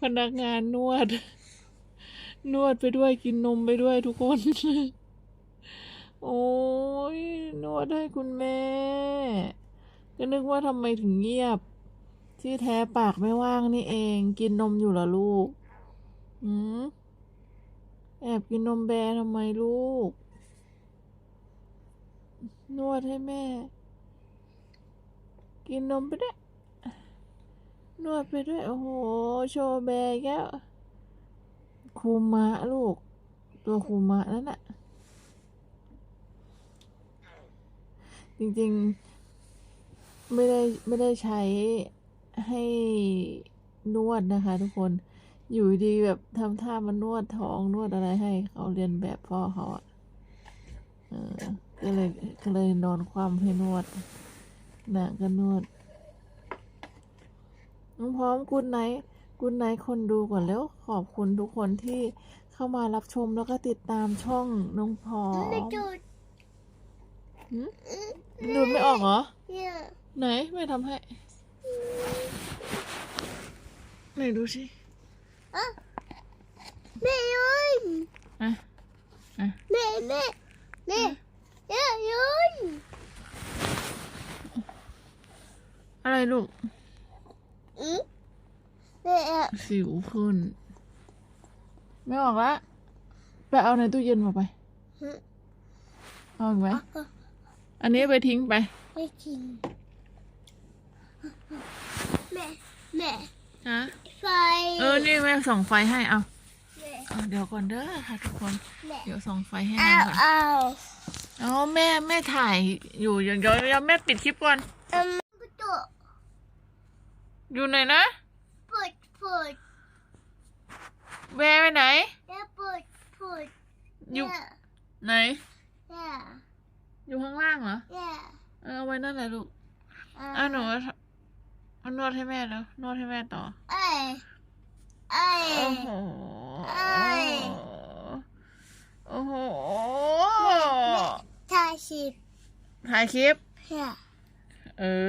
พนักงานนวด นวดไปด้วยกินนมไปด้วยทุกคน โอ้ยนวดให้คุณแม่ ก็นึกว่าทำไมถึงเงียบ ที่แท้ปากไม่ว่างนี่เอง กินนมอยู่เหรอลูกหืมแอบกินนมแบร์ทำไมลูก นวดให้แม่ กินนมไปด้วย นวดไปด้วย โอ้โห โชว์แบร์อีกแล้วคูมะลูก ตัวคูมะนั่นน่ะจริงๆ ไม่ได้ไม่ได้ใช้ให้นวดนะคะทุกคนอยู่ดีแบบทำท่ามันนวดท้องนวดอะไรให้เขาเรียนแบบพ่อเขาอะเออก็เลยก็เลยนอนคว่ำให้นวดหน่ะก็นวด น้องพร้อมกุณไนท์กุณไนท์คนดูก่อนแล้วขอบคุณทุกคนที่เข้ามารับชมแล้วก็ติดตามช่องน้องพร้อมไม่จุดหืมดูไม่ออกเหรอเนี่ยไหนไม่ทำให้ ไหนดูสิแม่ยุนอะอะแม่แม่แม่แม่ยุนอะไรลูก อือแม่อะสิวขึ้น ไม่ออกละไปเอาในตู้เย็นมาไป เอาอีกไหม อันนี้ไปทิ้งไป ไม่กินแม่แม่ฮะไฟเออ นี่แม่ส่องไฟให้เอาแม่เอาเดี๋ยวก่อนเด้อค่ะทุกคน แม่เดี๋ยวส่องไฟให้เอานะก่อนเอาอ๋อแม่แม่ถ่ายอยู่เดี๋ยวเดี๋ยวเดี๋ยวแม่ปิดคลิปก่อนอืมประตู อยู่ไหนนะเปิดเปิดแวร์ไปไหนแล้วเปิดเปิดอยู่เนี่ยไหน เนี่ยอยู่ข้างล่างเหรอ เนี่ยเออเอาไว้นั่นแหละลูกอ่าอะหนูเอานวดให้แม่แล้ว นวดให้แม่ต่อ เอ้ยเอ้ย โอ้โห เอ้ย โอ้โหถ่ายสิบถ่ายคลิป เนี่ย เออ